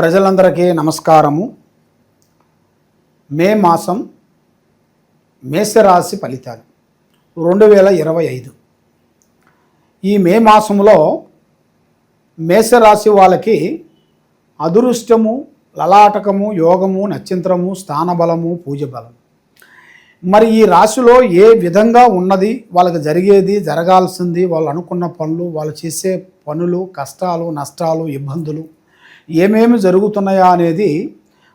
ప్రజలందరికీ నమస్కారము. మే మాసం మేషరాశి ఫలితాలు రెండు వేల ఇరవై ఐదు. ఈ మే మాసంలో మేషరాశి వాళ్ళకి అదృష్టము లలాటకము యోగము నక్షత్రము స్థానబలము పూజ బలం మరి ఈ రాశిలో ఏ విధంగా ఉన్నది వాళ్ళకి జరిగేది జరగాల్సింది వాళ్ళు అనుకున్న పనులు వాళ్ళు చేసే పనులు కష్టాలు నష్టాలు ఇబ్బందులు ఏమేమి జరుగుతున్నాయా అనేది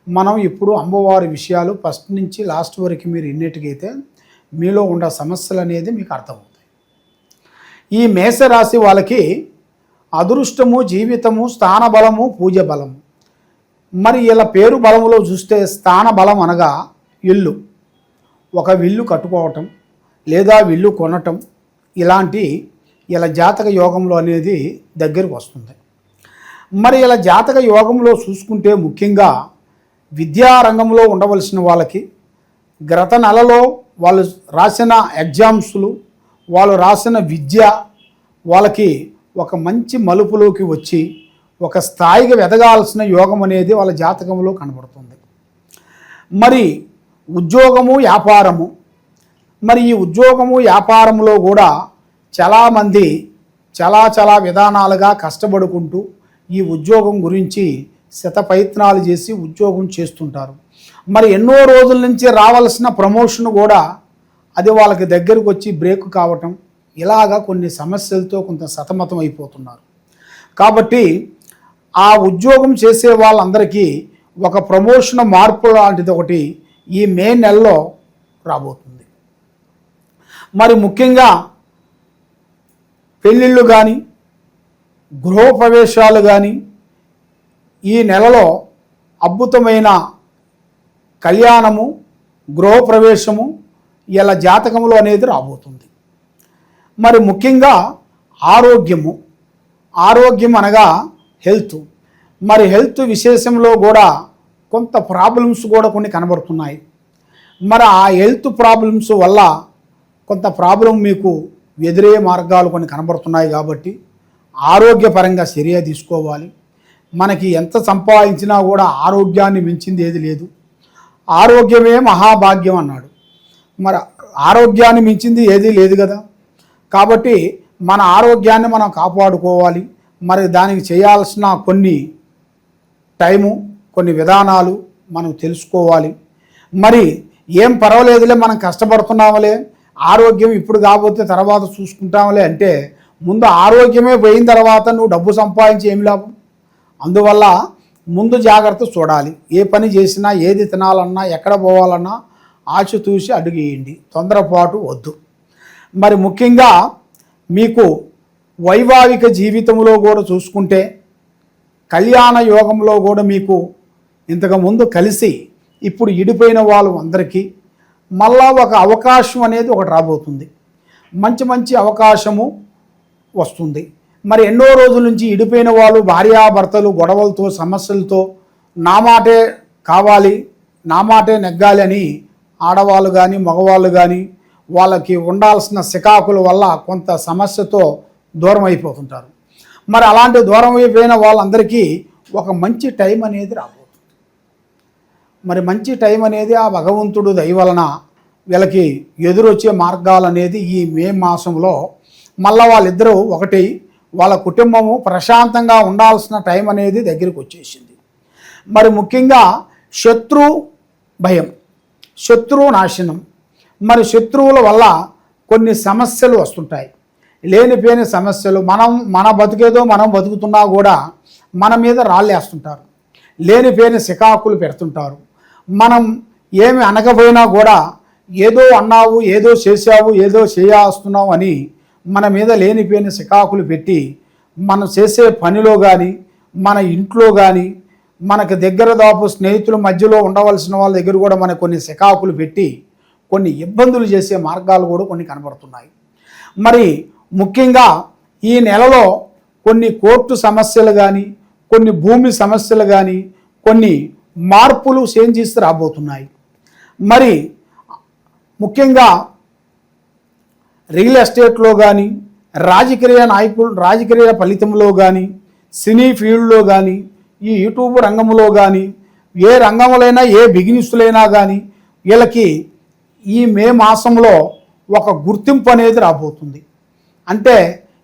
మనం ఇప్పుడు అమ్మవారి విషయాలు ఫస్ట్ నుంచి లాస్ట్ వరకు మీరు ఇన్నిటికైతే మీలో ఉన్న సమస్యలు అనేది మీకు అర్థమవుతాయి. ఈ మేషరాశి వాళ్ళకి అదృష్టము జీవితము స్థాన బలము పూజ బలము. మరి ఇలా పేరు బలములో చూస్తే స్థాన బలం అనగా ఇల్లు. ఒక విల్లు కట్టుకోవటం లేదా విల్లు కొనటం ఇలాంటి ఇలా జాతక యోగంలో అనేది దగ్గరకు వస్తుంది. మరి ఇలా జాతక యోగంలో చూసుకుంటే ముఖ్యంగా విద్యారంగంలో ఉండవలసిన వాళ్ళకి గత నెలలో వాళ్ళు రాసిన ఎగ్జామ్స్లు వాళ్ళు రాసిన విద్య వాళ్ళకి ఒక మంచి మలుపులోకి వచ్చి ఒక స్థాయికి ఎదగాల్సిన యోగం అనేది వాళ్ళ జాతకంలో కనబడుతుంది. మరి ఉద్యోగము వ్యాపారము మరి ఈ ఉద్యోగము వ్యాపారంలో కూడా చాలామంది చాలా చాలా విధానాలుగా కష్టపడుకుంటూ ఈ ఉద్యోగం గురించి శతప్రయత్నాలు చేసి ఉద్యోగం చేస్తుంటారు. మరి ఎన్నో రోజుల నుంచి రావాల్సిన ప్రమోషన్ కూడా అది వాళ్ళకి దగ్గరకు వచ్చి బ్రేక్ కావటం ఇలాగా కొన్ని సమస్యలతో కొంత సతమతం అయిపోతున్నారు. కాబట్టి ఆ ఉద్యోగం చేసే వాళ్ళందరికీ ఒక ప్రమోషన్ మార్పు లాంటిది ఒకటి ఈ మే నెలలో రాబోతుంది. మరి ముఖ్యంగా పెళ్ళిళ్ళు కానీ గృహప్రవేశాలు కానీ ఈ నెలలో అద్భుతమైన కళ్యాణము గృహప్రవేశము ఇలా జాతకములు అనేది రాబోతుంది. మరి ముఖ్యంగా ఆరోగ్యము. ఆరోగ్యం అనగా హెల్త్. మరి హెల్త్ విశేషంలో కూడా కొంత ప్రాబ్లమ్స్ కూడా కొన్ని కనబడుతున్నాయి. మరి ఆ హెల్త్ ప్రాబ్లమ్స్ వల్ల కొంత ప్రాబ్లం మీకు ఎదురయ్యే మార్గాలు కొన్ని కనబడుతున్నాయి కాబట్టి ఆరోగ్యపరంగా చర్య తీసుకోవాలి. మనకి ఎంత సంపాదించినా కూడా ఆరోగ్యాన్ని మించింది ఏది లేదు. ఆరోగ్యమే మహాభాగ్యం అన్నాడు. మరి ఆరోగ్యాన్ని మించింది ఏదీ లేదు కదా. కాబట్టి మన ఆరోగ్యాన్ని మనం కాపాడుకోవాలి. మరి దానికి చేయాల్సిన కొన్ని టైము కొన్ని విధానాలు మనం తెలుసుకోవాలి. మరి ఏం పర్వాలేదులే మనం కష్టపడుతున్నాములే ఆరోగ్యం ఇప్పుడు కాబోతే తర్వాత చూసుకుంటాములే అంటే ముందు ఆరోగ్యమే పోయిన తర్వాత నువ్వు డబ్బు సంపాదించి ఏమి లాభం? అందువల్ల ముందు జాగ్రత్త చూడాలి. ఏ పని చేసినా ఏది తినాలన్నా ఎక్కడ పోవాలన్నా ఆచితూసి అడుగేయండి. తొందరపాటు వద్దు. మరి ముఖ్యంగా మీకు వైవాహిక జీవితంలో కూడా చూసుకుంటే కళ్యాణ యోగంలో కూడా మీకు ఇంతకుముందు కలిసి ఇప్పుడు ఇడిపోయిన వాళ్ళు అందరికీ మళ్ళా ఒక అవకాశం అనేది ఒకటి రాబోతుంది. మంచి మంచి అవకాశము వస్తుంది. మరి ఎన్నో రోజుల నుంచి ఇడిపోయిన వాళ్ళు భార్యాభర్తలు గొడవలతో సమస్యలతో నా మాటే కావాలి నా మాటే నెగ్గాలి అని ఆడవాళ్ళు కానీ మగవాళ్ళు కానీ వాళ్ళకి ఉండాల్సిన సికాకుల వల్ల కొంత సమస్యతో దూరం అయిపోతుంటారు. మరి అలాంటి దూరం అయిపోయిన వాళ్ళందరికీ ఒక మంచి టైం అనేది రాబోతుంది. మరి మంచి టైం అనేది ఆ భగవంతుడు దయ వలన వీళ్ళకి ఎదురొచ్చే మార్గాలు అనేది ఈ మే మాసంలో మళ్ళీ వాళ్ళిద్దరూ ఒకటి వాళ్ళ కుటుంబము ప్రశాంతంగా ఉండాల్సిన టైం అనేది దగ్గరికి వచ్చేసింది. మరి ముఖ్యంగా శత్రు భయం శత్రువు నాశనం. మరి శత్రువుల వల్ల కొన్ని సమస్యలు వస్తుంటాయి. లేనిపోయిన సమస్యలు మనం మన బతికేదో మనం బతుకుతున్నా కూడా మన మీద రాళ్ళేస్తుంటారు. లేనిపోయిన సికాకులు పెడుతుంటారు. మనం ఏమి అనకపోయినా కూడా ఏదో అన్నావు ఏదో చేసావు ఏదో చేయాస్తున్నావు అని మన మీద లేనిపోయిన సికాకులు పెట్టి మనం చేసే పనిలో కానీ మన ఇంట్లో కానీ మనకు దగ్గర దాపు స్నేహితుల మధ్యలో ఉండవలసిన వాళ్ళ దగ్గర కూడా మనకు కొన్ని సికాకులు పెట్టి కొన్ని ఇబ్బందులు చేసే మార్గాలు కూడా కొన్ని కనబడుతున్నాయి. మరి ముఖ్యంగా ఈ నెలలో కొన్ని కోర్టు సమస్యలు కానీ కొన్ని భూమి సమస్యలు కానీ కొన్ని మార్పులు చేంజెస్ రాబోతున్నాయి. మరి ముఖ్యంగా రియల్ ఎస్టేట్లో కానీ రాజకీయ నాయకులు రాజకీయ ఫలితంలో కానీ సినీ ఫీల్డ్లో కానీ ఈ యూట్యూబ్ రంగంలో కానీ ఏ రంగంలోనైనా ఏ బిగినిస్టులైనా కానీ వీళ్ళకి ఈ మే మాసంలో ఒక గుర్తింపు అనేది రాబోతుంది. అంటే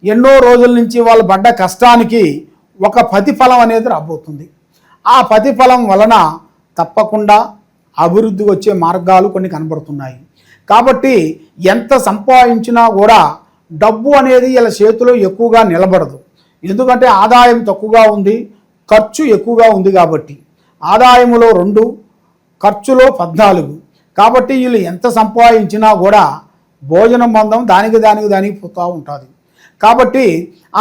ఎన్నో రోజుల నుంచి వాళ్ళు పడ్డ కష్టానికి ఒక ప్రతిఫలం అనేది రాబోతుంది. ఆ ప్రతిఫలం వలన తప్పకుండా అభివృద్ధి వచ్చే మార్గాలు కొన్ని కనబడుతున్నాయి. కాబట్టి ఎంత సంపాదించినా కూడా డబ్బు అనేది ఇలా చేతిలో ఎక్కువగా నిలబడదు. ఎందుకంటే ఆదాయం తక్కువగా ఉంది ఖర్చు ఎక్కువగా ఉంది కాబట్టి. ఆదాయములో రెండు ఖర్చులో పద్నాలుగు. కాబట్టి వీళ్ళు ఎంత సంపాదించినా కూడా భోజనం బంధం దానికి దానికి దానికి పోతూ ఉంటుంది. కాబట్టి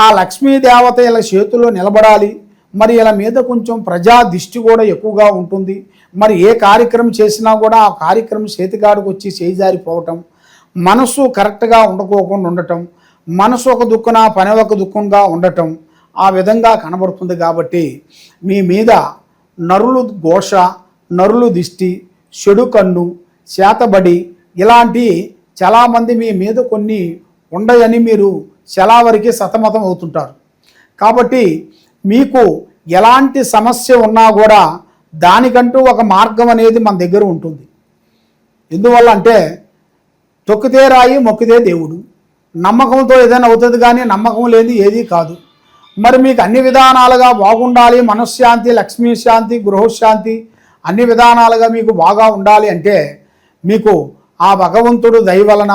ఆ లక్ష్మీ దేవత ఇలా చేతుల్లో నిలబడాలి. మరి ఇలా మీద కొంచెం ప్రజా దిష్టి కూడా ఎక్కువగా ఉంటుంది. మరి ఏ కార్యక్రమం చేసినా కూడా ఆ కార్యక్రమం చేతికాడికి వచ్చి చేజారిపోవటం మనసు కరెక్ట్గా ఉండకోకుండా ఉండటం మనసు ఒక దుక్కున పని ఒక దుఃఖంగా ఉండటం ఆ విధంగా కనబడుతుంది కాబట్టి మీ మీద నరులు ఘోష నరులు దిష్టి చెడు కన్ను చేతబడి ఇలాంటి చాలామంది మీ మీద కొన్ని ఉండయని మీరు చాలా వరకు సతమతం అవుతుంటారు. కాబట్టి మీకు ఎలాంటి సమస్య ఉన్నా కూడా దానికంటూ ఒక మార్గం అనేది మన దగ్గర ఉంటుంది. ఎందువల్ల అంటే తొక్కితే రాయి మొక్కితే దేవుడు. నమ్మకంతో ఏదైనా అవుతుంది కానీ నమ్మకం లేని ఏదీ కాదు. మరి మీకు అన్ని విధానాలుగా బాగుండాలి మనశ్శాంతి లక్ష్మీ శాంతి గృహశాంతి అన్ని విధానాలుగా మీకు బాగా ఉండాలి అంటే మీకు ఆ భగవంతుడు దయవలన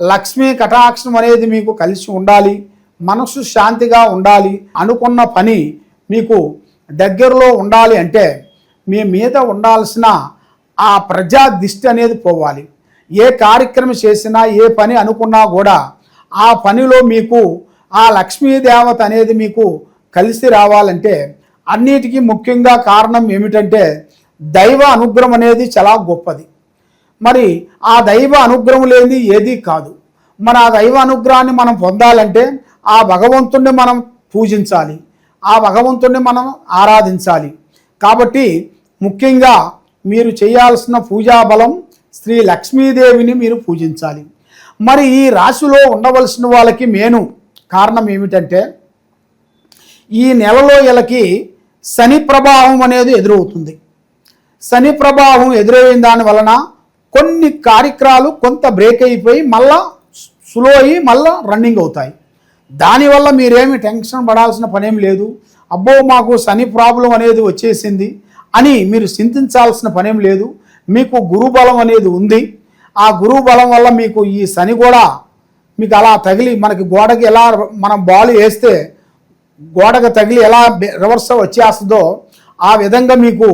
లక్ష్మీ కటాక్షం అనేది మీకు కలిసి ఉండాలి మనసు శాంతిగా ఉండాలి అనుకున్న పని మీకు దగ్గరలో ఉండాలి అంటే మీ మీద ఉండాల్సిన ఆ ప్రజా దిష్టి అనేది పోవాలి. ఏ కార్యక్రమం చేసినా ఏ పని అనుకున్నా కూడా ఆ పనిలో మీకు ఆ లక్ష్మీదేవత అనేది మీకు కలిసి రావాలంటే అన్నిటికీ ముఖ్యంగా కారణం ఏమిటంటే దైవ అనుగ్రహం అనేది చాలా గొప్పది. మరి ఆ దైవ అనుగ్రహం లేనిది ఏదీ కాదు. మన ఆ దైవ అనుగ్రహాన్ని మనం పొందాలంటే ఆ భగవంతుణ్ణి మనం పూజించాలి. ఆ భగవంతుణ్ణి మనం ఆరాధించాలి. కాబట్టి ముఖ్యంగా మీరు చేయాల్సిన పూజా బలం శ్రీ లక్ష్మీదేవిని మీరు పూజించాలి. మరి ఈ రాశిలో ఉండవలసిన వాళ్ళకి మేను కారణం ఏమిటంటే ఈ నెలలో వీళ్ళకి శని ప్రభావం అనేది ఎదురవుతుంది. శని ప్రభావం ఎదురైన దాని వలన కొన్ని కార్యక్రమాలు కొంత బ్రేక్ అయిపోయి మళ్ళా స్లో అయ్యి మళ్ళా రన్నింగ్ అవుతాయి. దానివల్ల మీరేమి టెన్షన్ పడాల్సిన పనేం లేదు. అబ్బో మాకు శని ప్రాబ్లం అనేది వచ్చేసింది. అని మీరు చింతించాల్సిన పనేం లేదు. మీకు గురుబలం అనేది ఉంది. ఆ గురువు బలం వల్ల మీకు ఈ శని కూడా మీకు అలా తగిలి మనకి గోడకి ఎలా మనం బాల్ వేస్తే గోడకు తగిలి ఎలా రివర్స్ వచ్చేస్తుందో ఆ విధంగా మీకు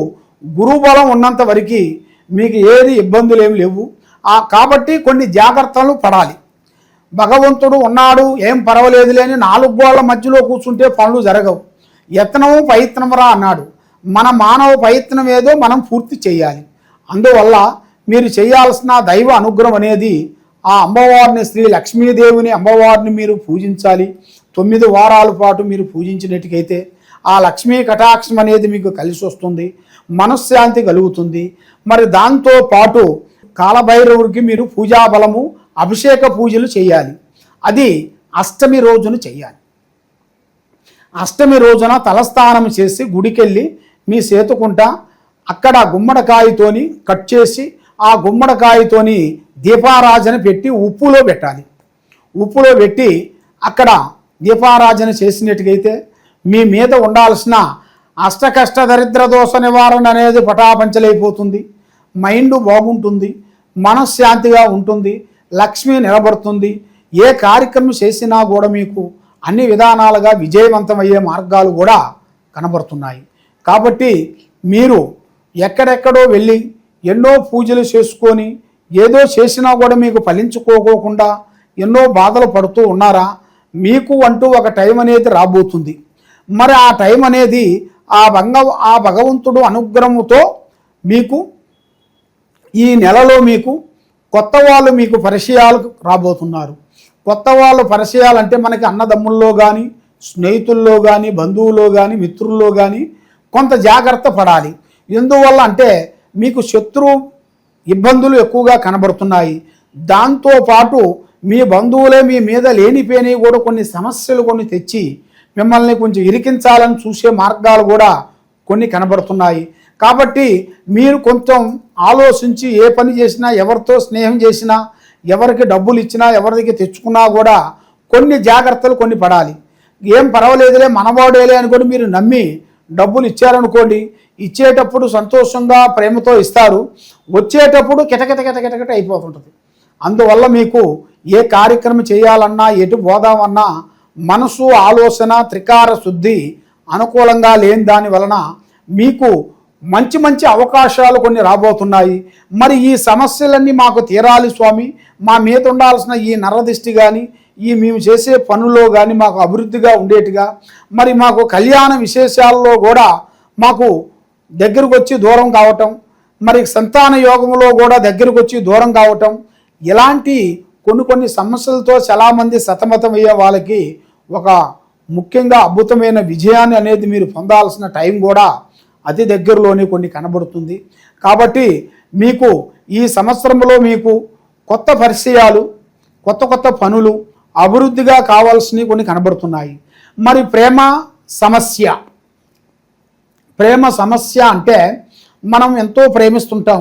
గురువు బలం ఉన్నంత వరకు మీకు ఏది ఇబ్బందులు ఏమి లేవు. ఆ కాబట్టి కొన్ని జాగ్రత్తలు పడాలి. భగవంతుడు ఉన్నాడు ఏం పర్వాలేదు లేని నాలుగు గోళ్ళ మధ్యలో కూర్చుంటే పనులు జరగవు. యత్నము ప్రయత్నమురా అన్నాడు. మన మానవ ప్రయత్నం ఏదో మనం పూర్తి చేయాలి. అందువల్ల మీరు చేయాల్సిన దైవ అనుగ్రహం అనేది ఆ అమ్మవారిని శ్రీ లక్ష్మీదేవిని అమ్మవారిని మీరు పూజించాలి. తొమ్మిది వారాల పాటు మీరు పూజించినట్టుకైతే ఆ లక్ష్మీ కటాక్షం అనేది మీకు కలిసి వస్తుంది మనశ్శాంతి కలుగుతుంది. మరి దాంతో పాటు కాలభైరవుడికి మీరు పూజా బలము అభిషేక పూజలు చేయాలి. అది అష్టమి రోజున చేయాలి. అష్టమి రోజున తలస్నానం చేసి గుడికెళ్ళి మీ సేతుకుంట అక్కడ గుమ్మడికాయతోని కట్ చేసి ఆ గుమ్మడికాయతోని దీపారాజన పెట్టి ఉప్పులో పెట్టాలి. ఉప్పులో పెట్టి అక్కడ దీపారాజన చేసినట్టుగైతే మీ మీద ఉండాల్సిన అష్టకష్ట దరిద్ర దోష నివారణ అనేది పటాపంచలైపోతుంది. మైండ్ బాగుంటుంది. మనశ్శాంతిగా ఉంటుంది. లక్ష్మి నిలబడుతుంది. ఏ కార్యక్రమం చేసినా కూడా మీకు అన్ని విధానాలుగా విజయవంతమయ్యే మార్గాలు కూడా కనబడుతున్నాయి. కాబట్టి మీరు ఎక్కడెక్కడో వెళ్ళి ఎన్నో పూజలు చేసుకొని ఏదో చేసినా కూడా మీకు ఫలించుకోకోకుండా ఎన్నో బాధలు పడుతూ ఉన్నారా? మీకు అంటూ ఒక టైం అనేది రాబోతుంది. మరి ఆ టైం అనేది ఆ భంగ ఆ భగవంతుడు అనుగ్రహముతో మీకు ఈ నెలలో మీకు కొత్త వాళ్ళు మీకు పరిచయాలు రాబోతున్నారు. కొత్త వాళ్ళు పరిచయాలు అంటే మనకి అన్నదమ్ముల్లో కానీ స్నేహితుల్లో కానీ బంధువుల్లో కానీ మిత్రుల్లో కానీ కొంత జాగ్రత్త పడాలి. ఎందువల్ల అంటే మీకు శత్రు ఇబ్బందులు ఎక్కువగా కనబడుతున్నాయి. దాంతో పాటు మీ బంధువులే మీ మీద లేనిపోయినవి కూడా కొన్ని సమస్యలు కొన్ని తెచ్చి మిమ్మల్ని కొంచెం ఇరికించాలని చూసే మార్గాలు కూడా కొన్ని కనబడుతున్నాయి. కాబట్టి మీరు కొంచెం ఆలోచించి ఏ పని చేసినా ఎవరితో స్నేహం చేసినా ఎవరికి డబ్బులు ఇచ్చినా ఎవరికి తెచ్చుకున్నా కూడా కొన్ని జాగ్రత్తలు కొన్ని పడాలి. ఏం పర్వాలేదులే మనవాడేలే అనుకొని మీరు నమ్మి డబ్బులు ఇచ్చారనుకోండి ఇచ్చేటప్పుడు సంతోషంగా ప్రేమతో ఇస్తారు. వచ్చేటప్పుడు కిటకిట కిటకిటకిట అయిపోతుంటుంది. అందువల్ల మీకు ఏ కార్యక్రమం చేయాలన్నా ఎటు పోదామన్నా మనసు ఆలోచన త్రికార శుద్ధి అనుకూలంగా లేని దాని వలన మీకు మంచి మంచి అవకాశాలు కొన్ని రాబోతున్నాయి. మరి ఈ సమస్యలన్నీ మాకు తీరాలి స్వామి. మా మీద ఉండాల్సిన ఈ నరదిష్టి కానీ ఈ మేము చేసే పనుల్లో కానీ మాకు అభివృద్ధిగా ఉండేట్టుగా మరి మాకు కళ్యాణ విశేషాల్లో కూడా మాకు దగ్గరకు వచ్చి దూరం కావటం మరి సంతాన యోగంలో కూడా దగ్గరకు వచ్చి దూరం కావటం ఇలాంటి కొన్ని కొన్ని సమస్యలతో చాలామంది సతమతమయ్యే వాళ్ళకి ఒక ముఖ్యంగా అద్భుతమైన విజయాన్ని అనేది మీరు పొందాల్సిన టైం కూడా అతి దగ్గరలోనే కొన్ని కనబడుతుంది. కాబట్టి మీకు ఈ సంవత్సరంలో మీకు కొత్త పరిచయాలు కొత్త కొత్త పనులు అభివృద్ధిగా కావాల్సినవి కొన్ని కనబడుతున్నాయి. మరి ప్రేమ సమస్య. ప్రేమ సమస్య అంటే మనం ఎంతో ప్రేమిస్తుంటాం.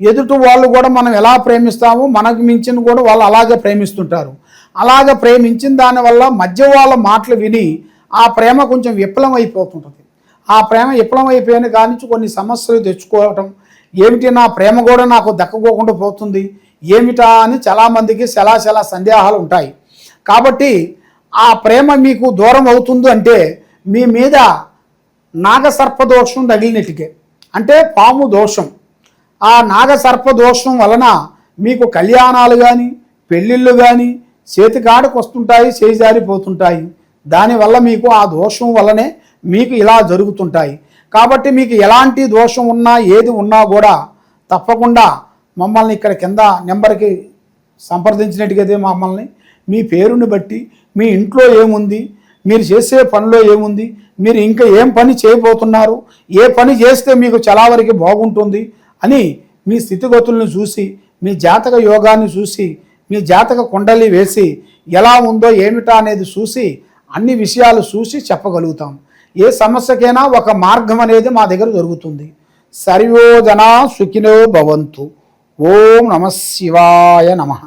ఎదుటి వాళ్ళు కూడా మనం ఎలా ప్రేమిస్తామో మనకు మించిన కూడా వాళ్ళు అలాగే ప్రేమిస్తుంటారు. అలాగే ప్రేమించిన దానివల్ల మధ్య వాళ్ళ మాటలు విని ఆ ప్రేమ కొంచెం విఫలం అయిపోతుంటుంది ఆ ప్రేమ విఫలం అయిపోయిన కానించి కొన్ని సమస్యలు తెచ్చుకోవటం. ఏమిటి నా ప్రేమ కూడా నాకు దక్కకోకుండా పోతుంది? ఏమిటా అని చాలామందికి చాలా చాలా సందేహాలు ఉంటాయి. కాబట్టి ఆ ప్రేమ మీకు దూరం అవుతుంది అంటే మీ మీద నాగసర్ప దోషం తగిలినట్టుకే అంటే పాము దోషం. ఆ నాగసర్ప దోషం వలన మీకు కళ్యాణాలు కానీ పెళ్ళిళ్ళు కానీ చేతికాడకు వస్తుంటాయి చేజారిపోతుంటాయి దానివల్ల మీకు ఆ దోషం వల్లనే మీకు ఇలా జరుగుతుంటాయి. కాబట్టి మీకు ఎలాంటి దోషం ఉన్నా ఏది ఉన్నా కూడా తప్పకుండా మమ్మల్ని ఇక్కడ కింద నెంబర్కి సంప్రదించినట్టుగా మమ్మల్ని మీ పేరుని బట్టి మీ ఇంట్లో ఏముంది మీరు చేసే పనిలో ఏముంది మీరు ఇంకా ఏం పని చేయబోతున్నారు ఏ పని చేస్తే మీకు చలావరికి బాగుంటుంది అని మీ స్థితిగతులను చూసి మీ జాతక యోగాన్ని చూసి మీ జాతక కుండలి వేసి ఎలా ఉందో ఏమిటా అనేది చూసి అన్ని విషయాలు చూసి చెప్పగలుగుతాం. ఏ సమస్యకైనా ఒక మార్గం అనేది మా దగ్గర దొరుకుతుంది. సర్వోజన సుఖినో భవంతు. ఓం నమ శివాయ నమః.